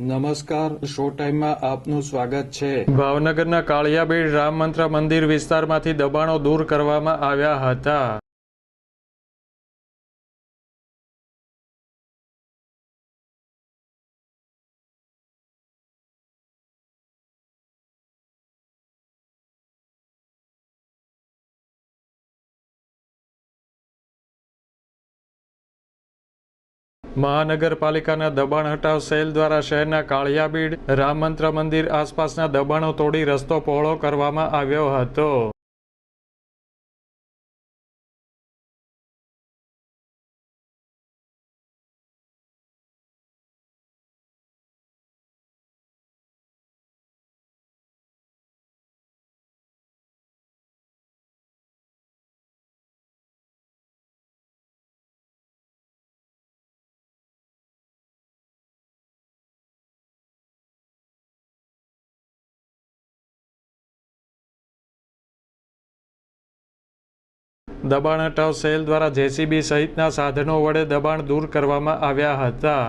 નમસ્કાર, શો ટાઈમમાં આપનું સ્વાગત છે. ભાવનગરના કાળિયાબીડ રામ મંત્ર મંદિર વિસ્તારમાંથી દબાણો દૂર કરવામાં આવ્યા હતા. મહાનગરપાલિકાના દબાણ હટાવ સેલ દ્વારા શહેરના કાળિયાબીડ રામ મંત્ર મંદિર આસપાસના દબાણો તોડી રસ્તો પહોળો કરવામાં આવ્યો હતો. દબાણ હટાવ સેલ દ્વારા જેસીબી સહિતના સાધનો વડે દબાણ દૂર કરવામાં આવ્યા હતા.